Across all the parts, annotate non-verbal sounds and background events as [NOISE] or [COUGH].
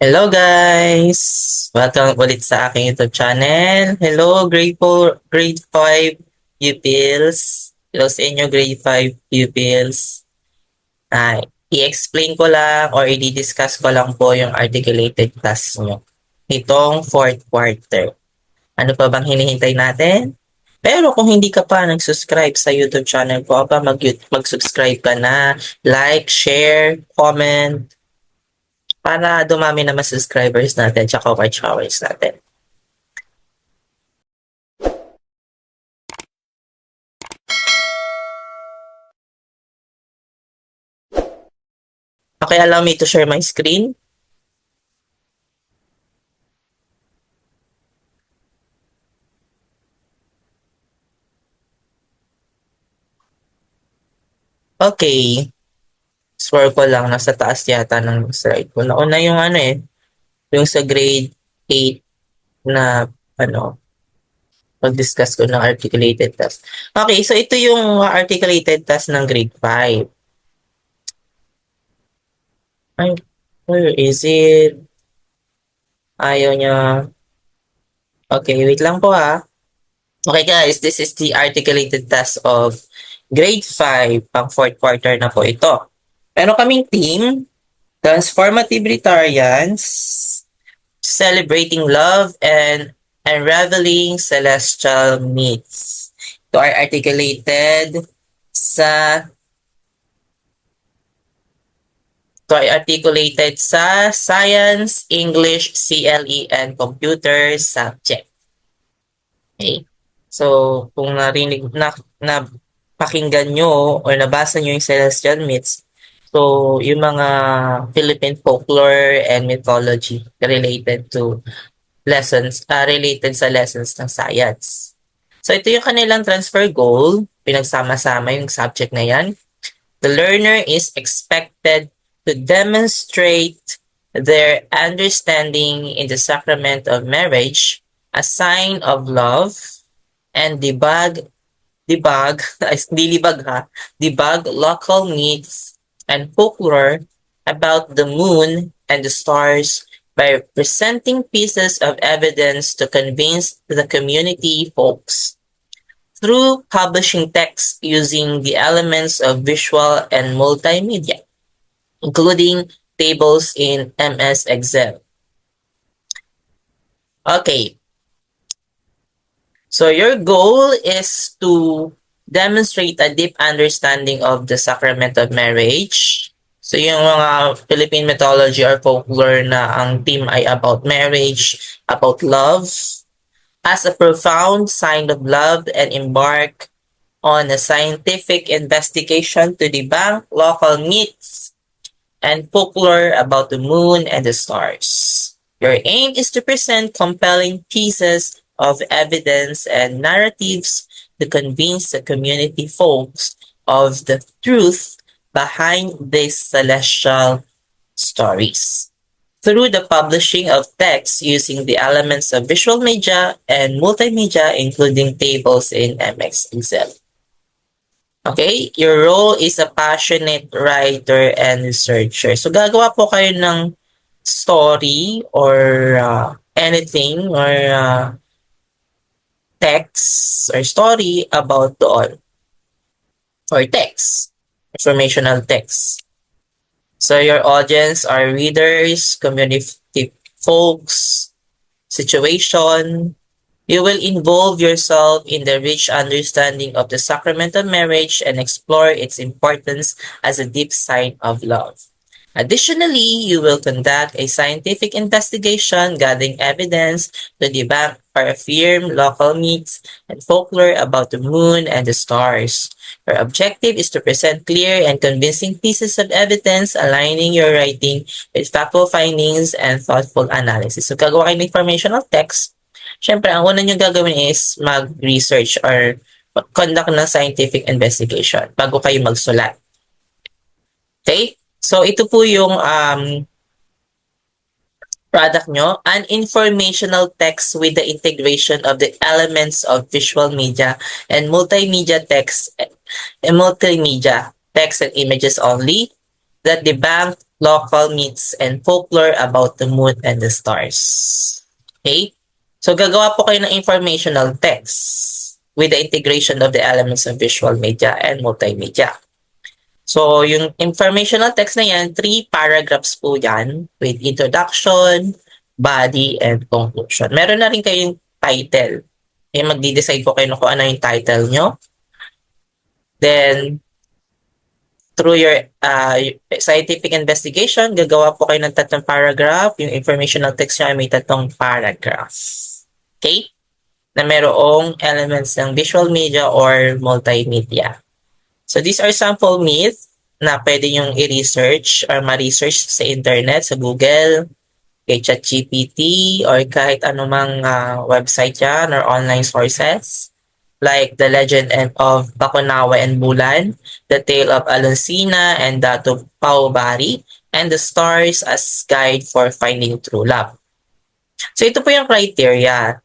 Hello guys! Welcome ulit sa aking YouTube channel. Hello grade 4, grade 5 pupils. Hello sa inyo grade 5 pupils. Ay, i-explain ko lang or i-discuss ko lang po yung articulated task nyo. Itong fourth quarter. Ano pa bang hinihintay natin? Pero kung hindi ka pa nag-subscribe sa YouTube channel ko, mag- mag-subscribe ka na, like, share, comment, para dumami naman subscribers natin tsaka watch hours natin. Okay, allow me to share my screen. Okay. Swear ko lang, nasa taas yata ng slide ko. Nauna yung ano eh, yung sa grade 8 na ano, pag-discuss ko ng articulated task. Okay, so ito yung articulated task ng grade 5. Ay, where is it? Ayaw niya. Okay, wait lang po ha. Okay guys, this is the articulated task of grade 5, pang fourth quarter na po ito. Meron kaming team, Transformative Retarians, Celebrating Love and Unraveling Celestial Myths. Ito ay articulated sa ito ay articulated sa Science, English, CLE, and Computer subject. Okay. So, kung narinig, na, na pakinggan nyo or nabasa nyo yung Celestial Myths, So, yung mga Philippine folklore and mythology related to lessons, uh, related sa lessons ng science. So, ito yung kanilang transfer goal. Pinagsama-sama yung subject na yan. The learner is expected to demonstrate their understanding in the sacrament of marriage, a sign of love, and debug, debug, [LAUGHS] dilibag ha, debug local myths and folklore about the moon and the stars by presenting pieces of evidence to convince the community folks. Through publishing text using the elements of visual and multimedia, including tables in MS Excel. Okay. So your goal is to demonstrate a deep understanding of the sacrament of marriage. So yung mga Philippine mythology or folklore na ang theme ay about marriage, about love, as a profound sign of love and embark on a scientific investigation to debunk local myths and folklore about the moon and the stars. Your aim is to present compelling pieces of evidence and narratives to convince the community folks of the truth behind these celestial stories. Through the publishing of text using the elements of visual media and multimedia, including tables in MX Excel. Okay, your role is a passionate writer and researcher. So gagawa po kayo ng story or uh, anything or uh, text or story about doon. Or text. Informational text. So your audience are readers, community folks, situation. You will involve yourself in the rich understanding of the sacrament of marriage and explore its importance as a deep sign of love. Additionally, you will conduct a scientific investigation gathering evidence to debunk affirm local myths and folklore about the moon and the stars. Your objective is to present clear and convincing pieces of evidence aligning your writing with factual findings and thoughtful analysis. So, gagawa kayo ng informational text. Siyempre, ang una nyo gagawin is mag-research or conduct ng scientific investigation bago kayo magsulat. Okay? So, ito po yung um, product nyo, an informational text with the integration of the elements of visual media and multimedia text and multimedia text and images only that debunk local myths and folklore about the moon and the stars. Okay? So gagawa po kayo ng informational text with the integration of the elements of visual media and multimedia. So yung informational text na yan, three paragraphs po yan with introduction, body, and conclusion. Meron na rin kayong title. Eh, magdi-decide po kayo kung ano yung title nyo. Then, through your uh, scientific investigation, gagawa po kayo ng tatlong paragraph. Yung informational text nyo ay may tatlong paragraph. Okay? Na merong elements ng visual media or multimedia. So these are sample myths na pwede nyong i-research or ma-research sa internet, sa Google, kay ChatGPT, or kahit anumang uh, website yan or online sources like The Legend of Bakunawa and Bulan, The Tale of Alonsina and Dato Pau Bari, and The Stars as Guide for Finding True Love. So ito po yung criteria.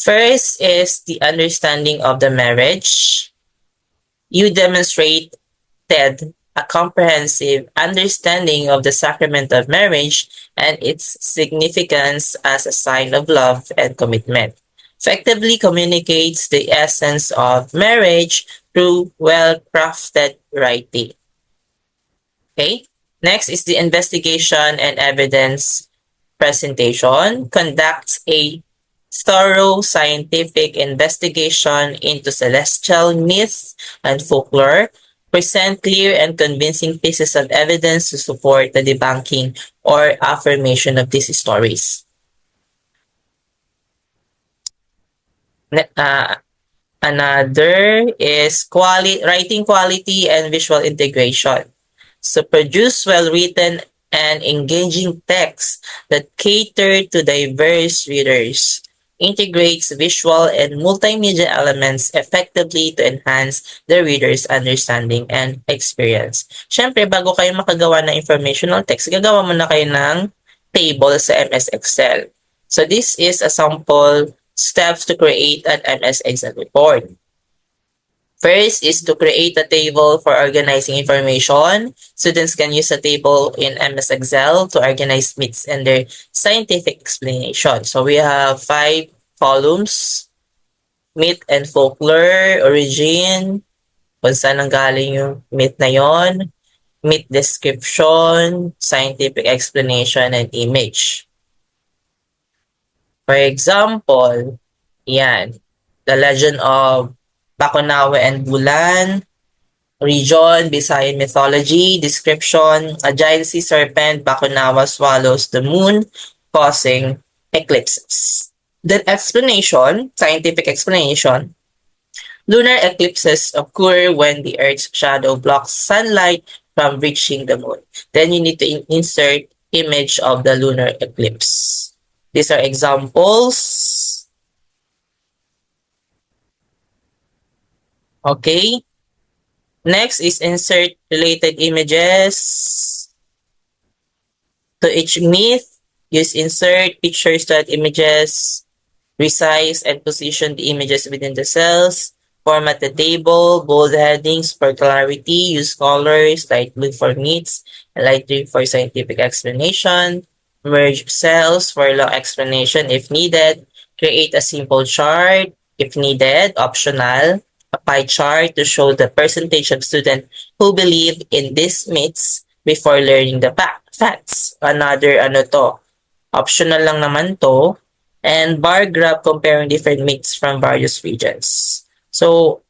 First is the understanding of the marriage. You demonstrated a comprehensive understanding of the sacrament of marriage and its significance as a sign of love and commitment effectively communicates the essence of marriage through well-crafted writing. Okay? Next is the investigation and evidence presentation. Conducts a thorough scientific investigation into celestial myths and folklore. Present clear and convincing pieces of evidence to support the debunking or affirmation of these stories. uh, another is quality, writing quality and visual integration. So produce well-written and engaging texts that cater to diverse readers. Integrates visual and multimedia elements effectively to enhance the reader's understanding and experience. Siyempre, bago kayo makagawa ng informational text, gagawa muna kayo ng table sa MS Excel. So this is a sample steps to create an MS Excel report. First is to create a table for organizing information. Students can use a table in MS Excel to organize myths and their scientific explanation. So we have five columns. Myth and folklore, origin, kung saan ang galing yung myth na yon, myth description, scientific explanation, and image. For example, yan, The Legend of Bakunawa and Bulan, region, Bisayan mythology, description, a giant sea serpent, Bakunawa swallows the moon, causing eclipses. Then explanation, scientific explanation, lunar eclipses occur when the Earth's shadow blocks sunlight from reaching the moon. Then you need to in insert image of the lunar eclipse. These are examples. Okay. Next is insert related images to each myth. Use insert pictures to add images. Resize and position the images within the cells. Format the table, bold headings for clarity. Use colors, light blue for myths, light green for scientific explanation merge cells for long explanation if needed, create a simple chart if needed, optional, a pie chart to show the percentage of students who believe in these myths before learning the facts. Another ano to, optional lang naman to, and bar graph comparing different myths from various regions. So,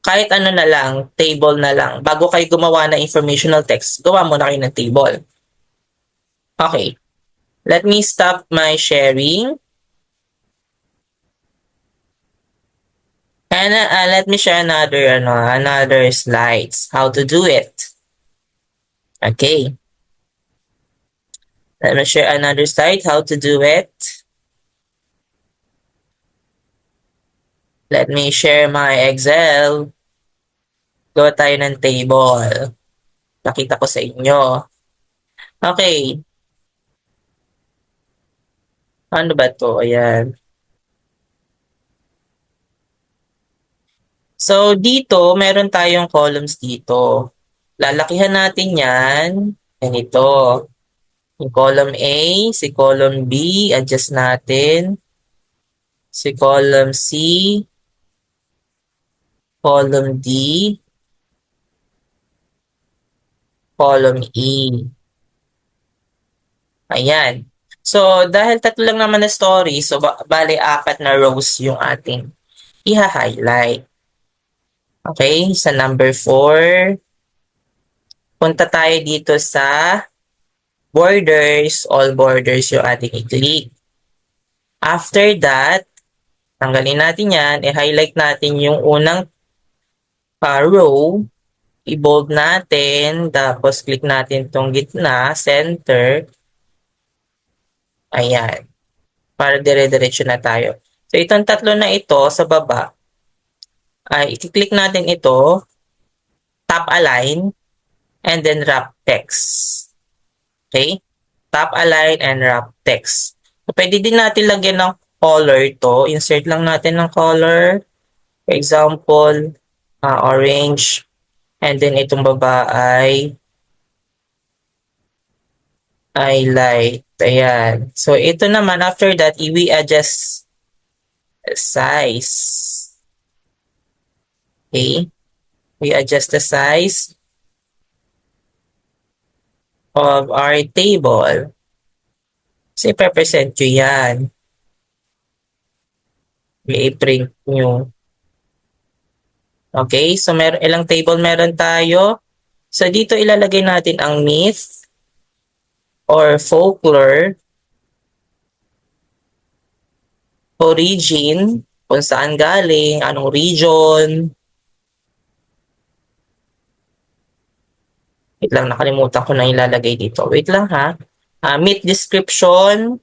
kahit ano na lang, table na lang. Bago kayo gumawa ng informational text, gawa mo na kayo ng table. Okay. Let me stop my sharing. And uh, let me share another, ano, another slides, how to do it. Okay. Let me share another slide, how to do it. Let me share my Excel. Gawa tayo ng table. Nakita ko sa inyo. Okay. Ano ba to? Ayan. So, dito, meron tayong columns dito. lalakihan natin yan. Ganito. Yung column A, si column B, adjust natin. Si column C, column D, column E. Ayan. So, dahil tatlo lang naman na story, so ba- bali apat na rows yung ating i-highlight. Okay, sa number 4, punta tayo dito sa borders, all borders yung ating i-click. After that, tanggalin natin yan, i-highlight natin yung unang uh, row, i-bold natin, tapos click natin tong gitna, center, Ayan. Para dire-diretso na tayo. So, itong tatlo na ito sa baba, ay i-click natin ito, top align, and then wrap text. Okay? Top align and wrap text. So, pwede din natin lagyan ng color to. Insert lang natin ng color. For example, uh, orange. And then itong baba ay ay light. Ayan. So, ito naman, after that, we adjust size. Okay. We adjust the size of our table. So, ipapresent nyo yan. May print nyo. Okay, so mer ilang table meron tayo? So, dito ilalagay natin ang myth, or folklore, origin, kung saan galing, anong region. Wait lang, nakalimutan ko na ilalagay dito. Wait lang ha. Uh, meet description.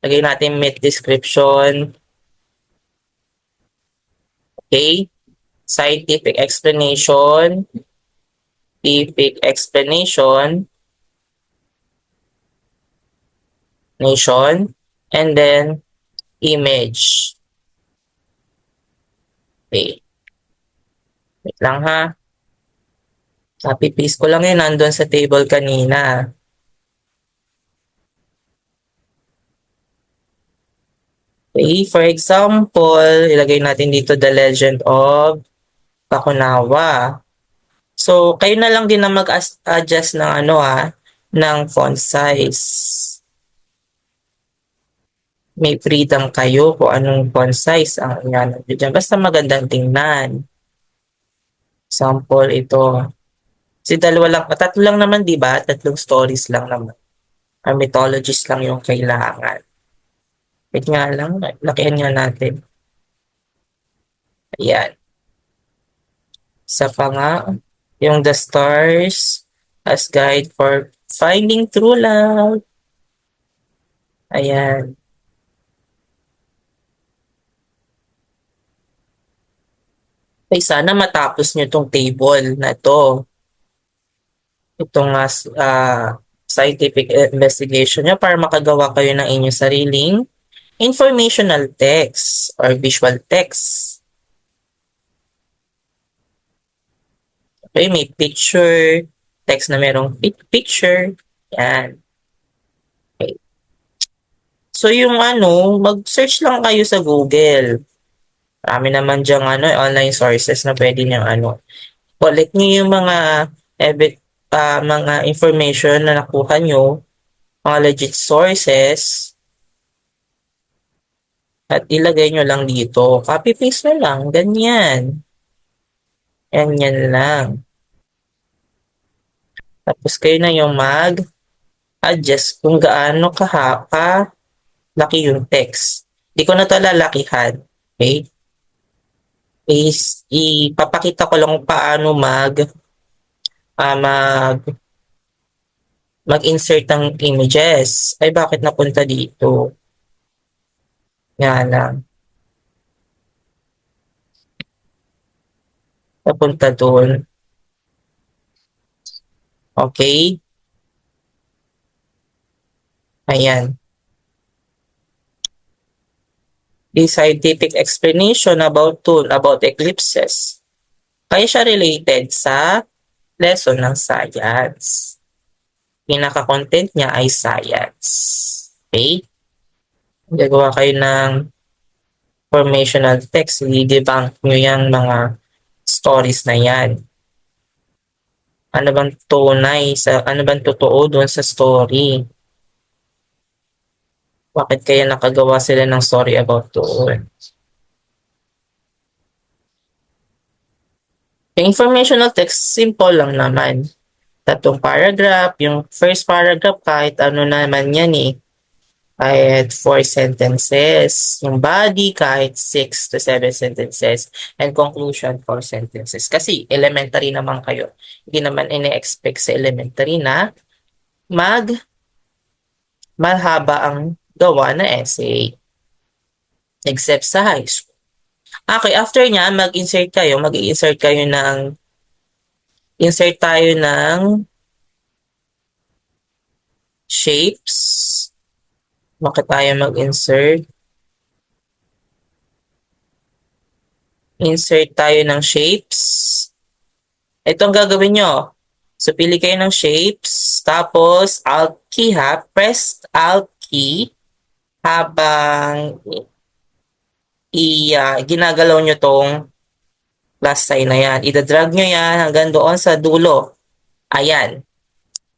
Lagay natin meet description. Okay. Scientific explanation. Scientific explanation. nation, and then image. Okay. Wait lang ha. Copy paste ko lang yun nandun sa table kanina. Okay, for example, ilagay natin dito the legend of Bakunawa. So, kayo na lang din na mag-adjust ng ano ha, ng font size may freedom kayo kung anong font size ang inano nyo. Basta magandang tingnan. Example, ito. Si dalawa lang, tatlo lang naman, di ba? Tatlong stories lang naman. Or mythologies lang yung kailangan. Wait nga lang, lakihan nga natin. Ayan. Sa pa yung the stars as guide for finding true love. Ayan. ay sana matapos nyo itong table na to. Itong uh, scientific investigation nyo para makagawa kayo ng inyong sariling informational text or visual text. Okay, may picture, text na merong picture. Yan. Okay. So yung ano, mag-search lang kayo sa Google Marami naman diyang ano, online sources na pwede niyang ano. Collect niyo yung mga uh, mga information na nakuha niyo, mga legit sources, at ilagay nyo lang dito. Copy-paste na lang. Ganyan. Ganyan lang. Tapos kayo na yung mag-adjust kung gaano kahapa laki yung text. Hindi ko na ito lalakihan. Okay? is ipapakita ko lang paano mag uh, mag mag-insert ng images. Ay, bakit napunta dito? Nga lang. Napunta doon. Okay. Ayan. the scientific explanation about tool about eclipses. Kaya siya related sa lesson ng science. Pinaka-content niya ay science. Okay? Gagawa kayo ng formational text. I-debunk nyo yung mga stories na yan. Ano bang tunay sa ano bang totoo doon sa story? Bakit kaya nakagawa sila ng story about doon? Yung informational text, simple lang naman. Tatlong paragraph, yung first paragraph kahit ano naman yan eh. Kahit four sentences. Yung body kahit six to seven sentences. And conclusion, four sentences. Kasi elementary naman kayo. Hindi naman ine-expect sa elementary na mag mahaba ang gawa na essay. Except sa high school. Okay, after niya, mag-insert kayo. Mag-insert kayo ng insert tayo ng shapes. Bakit tayo mag-insert? Insert tayo ng shapes. Ito gagawin nyo. So, pili kayo ng shapes. Tapos, Alt key ha. Press Alt key habang i uh, ginagalaw nyo tong plus sign na yan. Ida-drag nyo yan hanggang doon sa dulo. Ayan.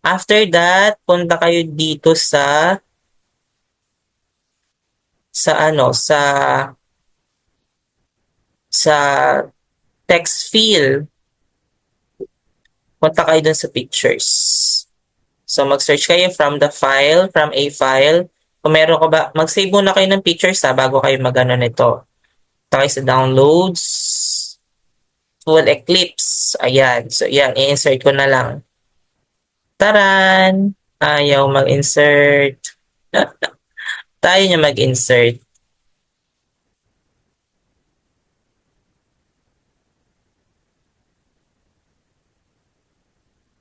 After that, punta kayo dito sa sa ano, sa sa text field. Punta kayo dun sa pictures. So, mag-search kayo from the file, from a file. Kung meron ko ba, mag-save muna kayo ng pictures ha, bago kayo mag-ano nito. Punta kayo sa downloads, full eclipse. Ayan. So, yan. I-insert ko na lang. Taran! Ayaw mag-insert. [LAUGHS] Tayo niya mag-insert.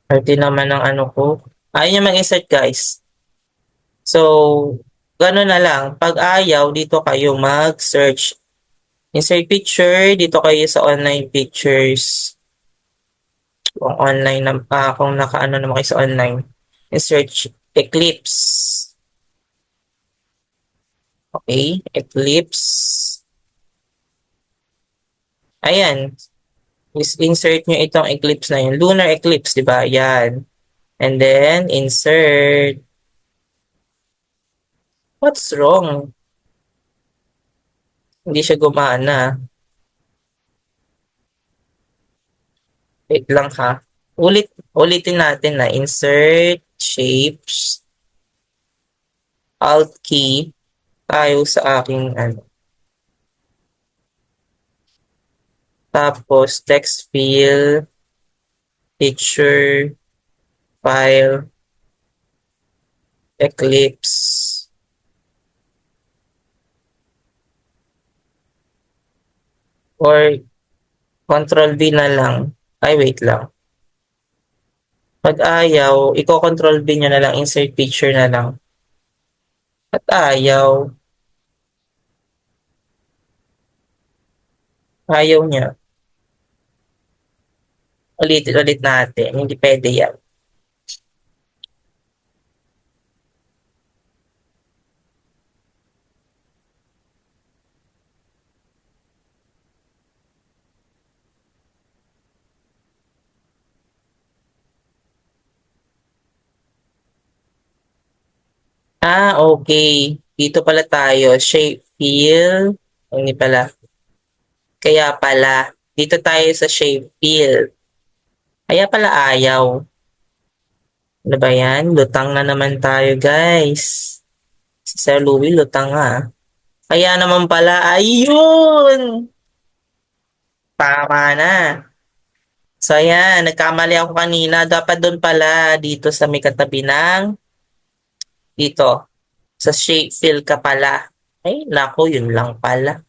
Pwede naman ng ano ko. Ayaw niya mag-insert guys. So, gano'n na lang. Pag ayaw, dito kayo mag-search. Insert picture, dito kayo sa online pictures. Kung online na, ah, kung nakaano naman kayo sa online. Insert Eclipse. Okay, Eclipse. Ayan. Insert nyo itong eclipse na yun. Lunar eclipse, di ba? Yan. And then, insert. What's wrong? Hindi siya gumana. Wait lang ha. Ulit, ulitin natin na insert shapes. Alt key tayo sa aking ano. Tapos, text field, picture, file, eclipse, or control V na lang. Ay, wait lang. Pag ayaw, i-control V nyo na lang, insert picture na lang. At ayaw. Ayaw niya. Ulitin ulit natin. Hindi pwede yan. Ah, okay. Dito pala tayo. Shape, fill. Hindi pala. Kaya pala. Dito tayo sa shape field. Kaya pala ayaw. Ano ba yan? Lutang na naman tayo, guys. Si Sir Louie, lutang ha. Kaya naman pala, ayun! Tama na. So, ayan. Nagkamali ako kanina. Dapat doon pala, dito sa may katabi ng dito. Sa shape fill ka pala. Ay, nako, yun lang pala.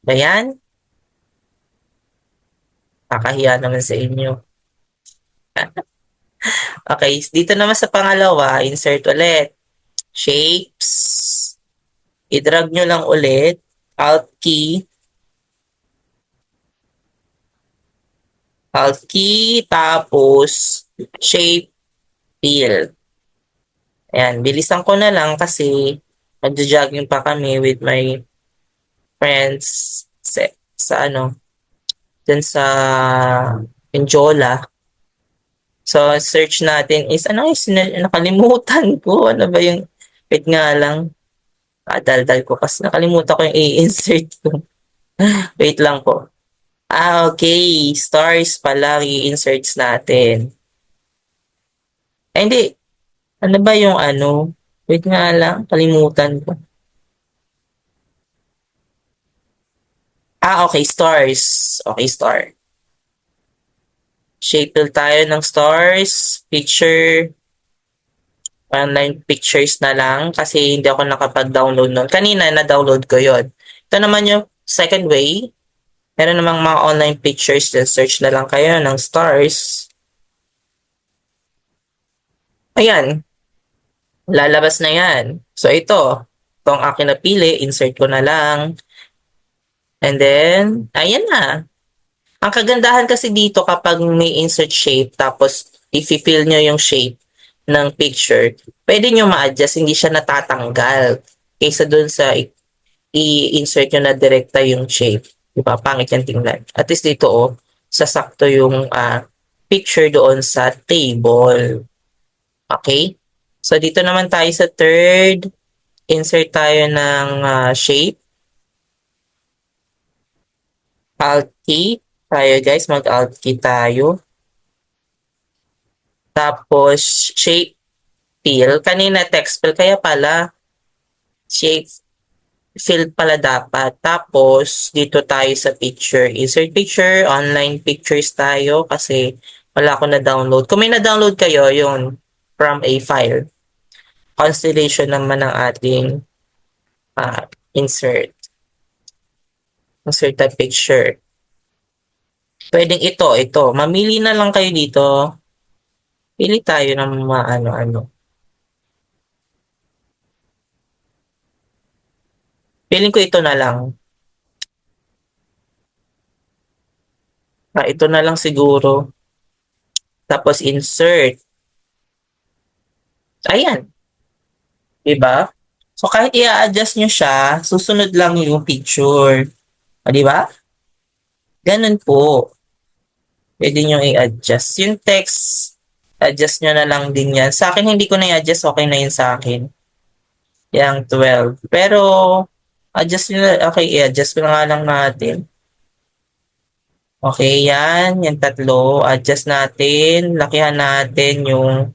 Ba yan? Kakahiya naman sa inyo. [LAUGHS] okay, dito naman sa pangalawa, insert ulit. Shapes. I-drag nyo lang ulit. Alt key. Alt key, tapos shape, fill. Ayan, bilisan ko na lang kasi magja-jogging pa kami with my friends sa, sa ano, dun sa Enjola. So, search natin is, ano is, nakalimutan [LAUGHS] ko. Ano ba yung, wait nga lang. Kadaldal ko kasi nakalimutan ko yung i-insert ko. [LAUGHS] wait lang po. Ah, okay. Stars pala i-inserts natin. Ay, hindi. Ano ba yung ano? Wait nga lang. Kalimutan ko. Ah, okay. Stars. Okay, star. Shape tayo ng stars. Picture. Online pictures na lang kasi hindi ako nakapag-download nun. Kanina na-download ko yon. Ito naman yung second way. Meron namang mga online pictures. Then search na lang kayo ng stars. Ayan. Lalabas na yan. So ito. Itong akin napili. Insert ko na lang. And then, ayan na. Ang kagandahan kasi dito kapag may insert shape tapos i-fill nyo yung shape ng picture, pwede nyo ma-adjust, hindi siya natatanggal. Kaysa dun sa i-insert nyo na direkta yung shape. Di ba? Pangit yan tingnan. At least dito, oh, sasakto yung ah, picture doon sa table. Okay? So, dito naman tayo sa third. Insert tayo ng ah, shape. Alt key tayo guys. Mag-alt key tayo. Tapos, shape fill. Kanina text fill. Kaya pala, shape fill pala dapat. Tapos, dito tayo sa picture. Insert picture. Online pictures tayo kasi wala ko na-download. Kung may na-download kayo, yun from a file. Constellation naman ng ating uh, insert. Insert a picture. Pwedeng ito, ito. Mamili na lang kayo dito. Pili tayo ng mga ano-ano. Piling ko ito na lang. Ah, ito na lang siguro. Tapos insert. Ayan. Diba? So kahit i-adjust nyo siya, susunod lang yung picture. O, diba? Ganun po. Pwede nyo i-adjust. Yung text, adjust nyo na lang din yan. Sa akin, hindi ko na i-adjust. Okay na yun sa akin. Yang 12. Pero, adjust nyo na. Okay, i-adjust ko na lang natin. Okay, yan. Yan tatlo. Adjust natin. Lakihan natin yung...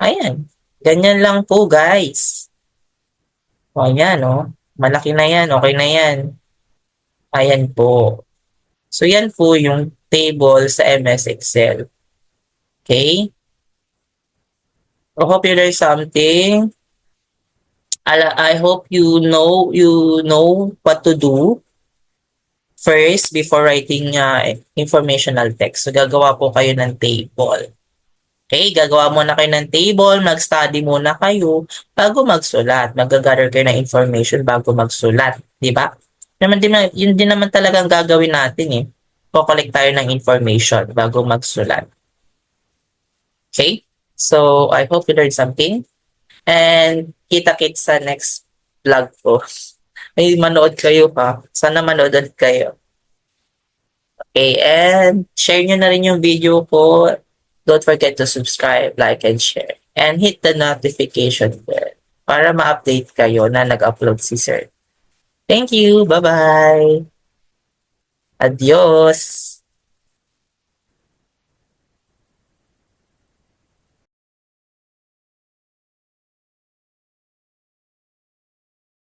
Ayan. Ganyan lang po, guys. O, ayan, oh. Malaki na yan. Okay na yan. Ayan po. So, yan po yung table sa MS Excel. Okay? I hope you learned something. I hope you know you know what to do first before writing uh, informational text. So, gagawa po kayo ng table. Okay, gagawa muna kayo ng table, mag-study muna kayo bago magsulat. Mag-gather kayo ng information bago magsulat. Di ba? Naman din, yun din naman talagang gagawin natin eh. Kukolek tayo ng information bago magsulat. Okay? So, I hope you learned something. And kita-kits sa next vlog ko. [LAUGHS] May manood kayo pa. Sana manood kayo. Okay, and share nyo na rin yung video ko. Don't forget to subscribe, like, and share. And hit the notification bell para ma-update kayo na nag-upload si Sir. Thank you. Bye-bye. Adios.